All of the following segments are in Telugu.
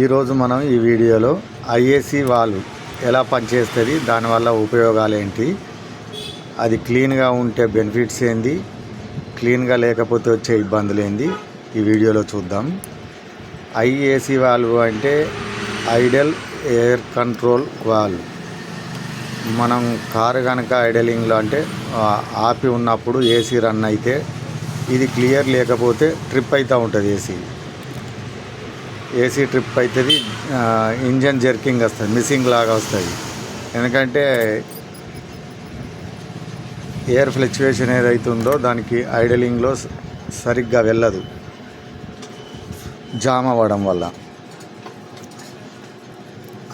ఈరోజు మనం ఈ వీడియోలో ఐఏసీ వాల్వ్ ఎలా పనిచేస్తుంది దానివల్ల ఉపయోగాలు ఏంటి అది క్లీన్గా ఉంటే బెనిఫిట్స్ ఏంది క్లీన్గా లేకపోతే వచ్చే ఇబ్బందులు ఏంది ఈ వీడియోలో చూద్దాం. ఐఏసీ వాల్వ్ అంటే ఐడల్ ఎయిర్ కంట్రోల్ వాల్వ్. మనం కారు కనుక ఐడలింగ్లో అంటే ఆపి ఉన్నప్పుడు ఏసీ రన్ అయితే ఇది క్లియర్ లేకపోతే ట్రిప్ అవుతూ ఉంటుంది ఏసీ. ఏసీ ట్రిప్ అవుతుంది ఇంజన్ జర్కింగ్ వస్తుంది మిస్సింగ్ లాగా వస్తుంది. ఎందుకంటే ఎయిర్ ఫ్లక్చువేషన్ ఏదైతుందో దానికి ఐడలింగ్లో సరిగ్గా వెళ్ళదు. జామ్ అవ్వడం వల్ల.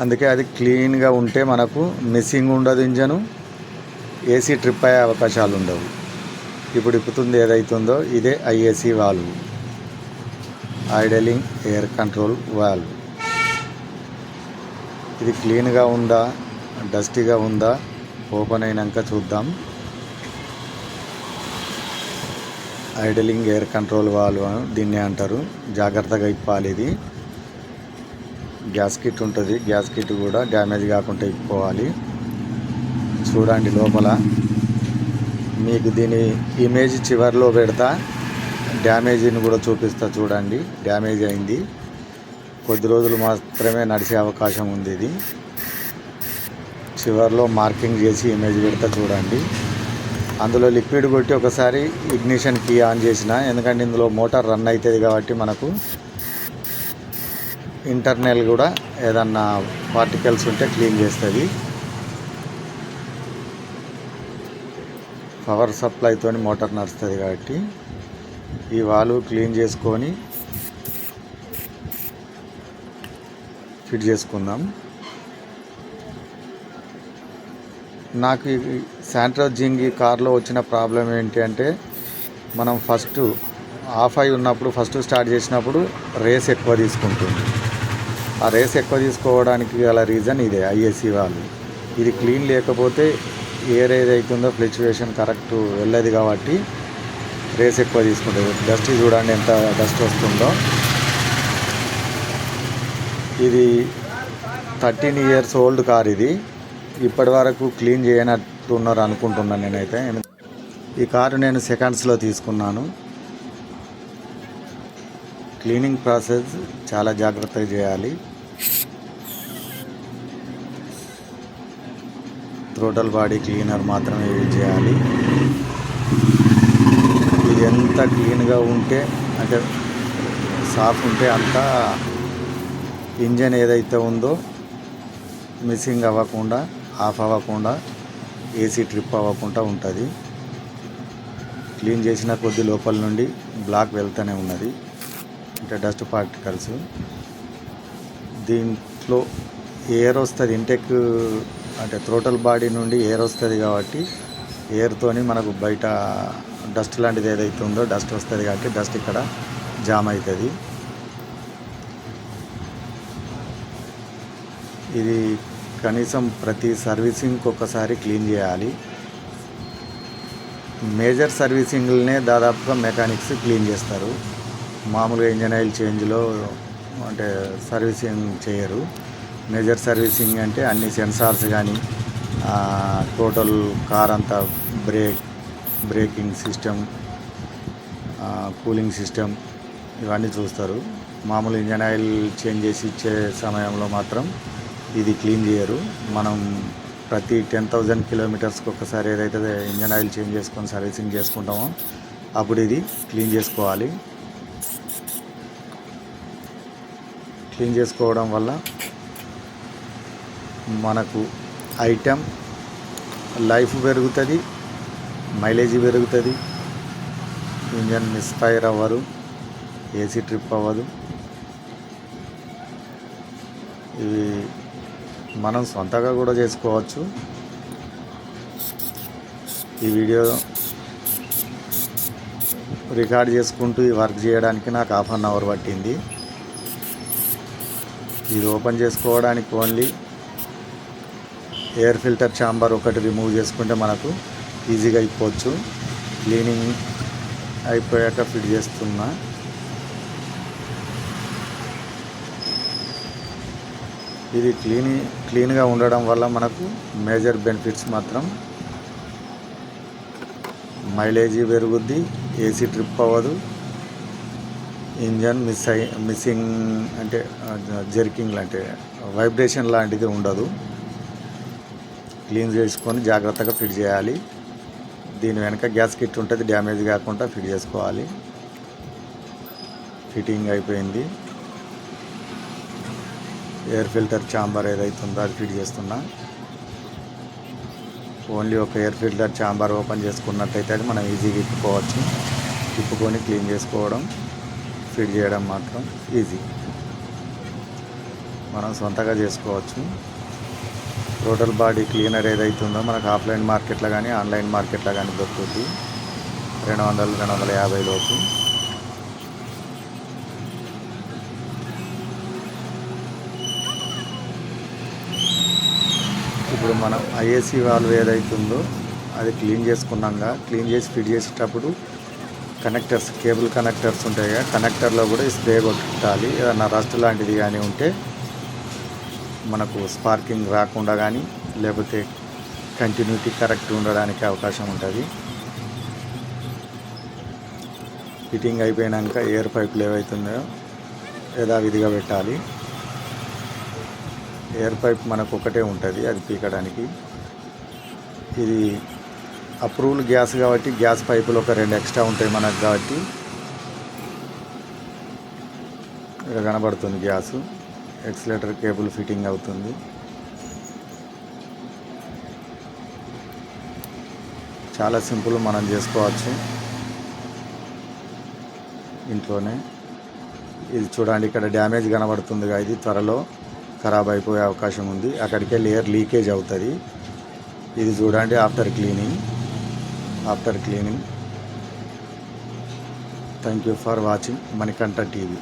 అందుకే అది క్లీన్గా ఉంటే మనకు మిస్సింగ్ ఉండదు ఇంజను. ఏసీ ట్రిప్ అయ్యే అవకాశాలు ఉండవు ఇప్పుడు ఇప్పుతుంది ఏదైతుందో ఇదే IAC valve. Idling air control valve. ఇది క్లీన్గా ఉందా? డస్టీగా ఉందా? ఓపెన్ అయినాక చూద్దాం. ఐడలింగ్ ఎయిర్ కంట్రోల్ వాల్వ్ దీన్నే దీన్ని అంటారు. జాగ్రత్తగా ఇప్పాలి ఇది. గ్యాస్ కిట్ ఉంటుంది. గ్యాస్ కిట్ కూడా డ్యామేజ్ కాకుండా ఇప్పుకోవాలి చూడండి లోపల. మీకు దీని ఇమేజ్ చివరిలో పెడతా. డ్యామేజీని కూడా చూపిస్తా చూడండి. డ్యామేజ్ అయింది. కొద్ది రోజులు మాత్రమే నడిచే అవకాశం ఉంది ఇది. చివరిలో మార్కింగ్ చేసి ఇమేజ్ పెడతా చూడండి. అందులో లిక్విడ్ కొట్టి ఒకసారి ఇగ్నిషన్ కీ ఆన్ చేసిన ఎందుకంటే ఇందులో మోటార్ రన్ అవుతుంది కాబట్టి మనకు ఇంటర్నల్ కూడా ఏదన్నా పార్టికల్స్ ఉంటే క్లీన్ చేస్తుంది. పవర్ సప్లైతో మోటార్ నడుస్తుంది కాబట్టి. ఈ వాల్వ్ క్లీన్ చేసుకొని ఫిట్ చేసుకుందాం. నాకు ఈ కార్లో వచ్చిన ప్రాబ్లం ఏంటి అంటే మనం ఫస్ట్ ఆఫ్ అయి ఉన్నప్పుడు ఫస్ట్ స్టార్ట్ చేసినప్పుడు రేస్ ఎక్కువ తీసుకుంటుంది. ఆ రేస్ ఎక్కువ తీసుకోవడానికి గల రీజన్ ఇదే ఐఏసీ వాళ్ళు ఇది క్లీన్ లేకపోతే ఏర్ ఏదైతుందో ఫ్లక్చువేషన్ కరెక్ట్ వెళ్ళదు కాబట్టి రేస్ ఎక్కువ తీసుకుంటుంది డస్ట్ చూడండి ఎంత డస్ట్ వస్తుందో. ఇది థర్టీన్ ఇయర్స్ ఓల్డ్ కార్ ఇది. ఇప్పటి వరకు క్లీన్ చేయనట్టున్నారు అనుకుంటున్నాను నేనైతే. ఈ కారు నేను సెకండ్స్లో తీసుకున్నాను. క్లీనింగ్ ప్రాసెస్ చాలా జాగ్రత్తగా చేయాలి. థ్రోటల్ బాడీ క్లీనర్ మాత్రమే యూజ్ చేయాలి. ఎంత క్లీన్గా ఉంటే అంటే సాఫ్ ఉంటే అంత ఇంజన్ ఏదైతే ఉందో మిస్సింగ్ అవ్వకుండా ఆఫ్ అవ్వకుండా ఏసీ ట్రిప్ అవ్వకుండా ఉంటుంది. క్లీన్ చేసిన కొద్ది లోపల నుండి బ్లాక్ వెళ్తూనే ఉన్నది. అంటే డస్ట్ పార్టికల్స్. దీంట్లో ఎయిర్ వస్తుంది ఇంటెక్ అంటే థ్రోటల్ బాడీ నుండి ఎయిర్ వస్తుంది కాబట్టి ఎయిర్తోని మనకు బయట డస్ట్ లాంటిది ఏదైతే ఉందో డస్ట్ వస్తుంది కాబట్టి డస్ట్ ఇక్కడ జామ్ అవుతుంది ఇది కనీసం ప్రతి సర్వీసింగ్కి ఒక్కసారి క్లీన్ చేయాలి. మేజర్ సర్వీసింగ్లనే దాదాపుగా మెకానిక్స్ క్లీన్ చేస్తారు. మామూలుగా ఇంజన్ ఆయిల్ చేంజ్లో అంటే సర్వీసింగ్ చేయరు. మేజర్ సర్వీసింగ్ అంటే అన్ని సెన్సార్స్ కానీ టోటల్ కార్ అంతా brake braking system cooling system ఇవన్నీ చూస్తారు. మామూలు ఇంజన్ ఆయిల్ చేంజ్ చేసి ఇచ్చే సమయంలో మాత్రం ఇది క్లీన్ చేయరు. మనం ప్రతి టెన్ థౌజండ్ కిలోమీటర్స్కి ఒకసారి ఏదైతే ఇంజన్ ఆయిల్ చేంజ్ చేసుకొని సర్వీసింగ్ చేసుకుంటామో అప్పుడు ఇది క్లీన్ చేసుకోవాలి. క్లీన్ చేసుకోవడం వల్ల మనకు ఐటెం లైఫ్ పెరుగుతుంది. మైలేజ్ పెరుగుతుంది. ఇంజన్ మిస్ఫైర్ అవ్వదు. ఏసీ ట్రిప్ అవ్వదు. ఇవి మనం సొంతగా కూడా చేసుకోవచ్చు. ఈ వీడియో రికార్డ్ చేసుకుంటూ ఈ వర్క్ చేయడానికి నాకు హాఫ్ అన్ అవర్ పట్టింది. ఇది ఓపెన్ చేసుకోవడానికి ఓన్లీ ఎయిర్ ఫిల్టర్ ఛాంబర్ ఒకటి రిమూవ్ చేసుకుంటే మనకు ఈజీగా అయిపోవచ్చు. క్లీనింగ్ అయిపోయాక ఫిట్ చేస్తున్నా. ఇది క్లీన్ క్లీన్గా ఉండడం వల్ల మనకు మేజర్ బెనిఫిట్స్ మాత్రం మైలేజీ పెరుగుద్ది ఏసీ ట్రిప్ అవ్వదు ఇంజన్ మిస్ అయి మిస్సింగ్ అంటే జర్కింగ్ అంటే వైబ్రేషన్ లాంటిది ఉండదు. క్లీన్ చేసుకొని జాగ్రత్తగా ఫిట్ చేయాలి. దీని వెనక గ్యాస్ కిట్ ఉంటుంది డ్యామేజ్ కాకుండా ఫిట్ చేసుకోవాలి. ఫిట్టింగ్ అయిపోయింది. ఎయిర్ ఫిల్టర్ ఛాంబర్ ఏదైతే ఉందో అది ఫిట్ చేస్తున్నా. ఓన్లీ ఒక ఎయిర్ ఫిల్టర్ ఛాంబర్ ఓపెన్ చేసుకున్నట్టయితే అది మనం ఈజీగా ఇప్పుకోవచ్చు. ఇప్పుకొని క్లీన్ చేసుకోవడం ఫిట్ చేయడం మాత్రం ఈజీ. మనం సొంతగా చేసుకోవచ్చు. టోటల్ బాడీ క్లీనర్ ఏదైతే ఉందో మనకు ఆఫ్లైన్ మార్కెట్లో కానీ ఆన్లైన్ మార్కెట్లో కానీ దొరుకుతుంది. రెండు వందలు రెండు వందల యాభై లోపు. ఇప్పుడు మనం ఐఏసీ వాల్వ్ ఏదైతే ఉందో అది క్లీన్ చేసుకున్నాక క్లీన్ చేసి ఫిట్ చేసేటప్పుడు కనెక్టర్స్ కేబుల్ కనెక్టర్స్ ఉంటాయి కదా కనెక్టర్లో కూడా స్ప్రే కొట్టాలి. ఏదన్నా రస్ట్ లాంటిది కానీ ఉంటే మనకు స్పార్కింగ్ రాకుండా కానీ లేకపోతే కంటిన్యూటీ కరెక్ట్ ఉండడానికి అవకాశం ఉంటుంది. ఫిట్టింగ్ అయిపోయినాక ఎయిర్ పైపులు ఏవైతుందో యథావిధిగా పెట్టాలి. ఎయిర్ పైప్ మనకు ఒకటే ఉంటుంది అది పీకడానికి. ఇది అప్రూవల్ గ్యాస్ కాబట్టి గ్యాస్ పైపులు ఒక రెండు ఎక్స్ట్రా ఉంటాయి మనకు కాబట్టి. ఇక్కడ కనబడుతుంది గ్యాసు. ఎక్సిలేటర్ కేబుల్ ఫిట్టింగ్ అవుతుంది. చాలా సింపుల్ మనం చేసుకోవచ్చు. ఇంట్లోనే. ఇది చూడండి ఇక్కడ డ్యామేజ్ కనబడుతుందిగా ఇది త్వరలో ఖరాబ్ అయిపోయే అవకాశం ఉంది. అక్కడికి వెళ్ళి ఎయిర్ లీకేజ్ అవుతుంది. ఇది చూడండి after cleaning. After cleaning. Thank you for watching Manikanta TV.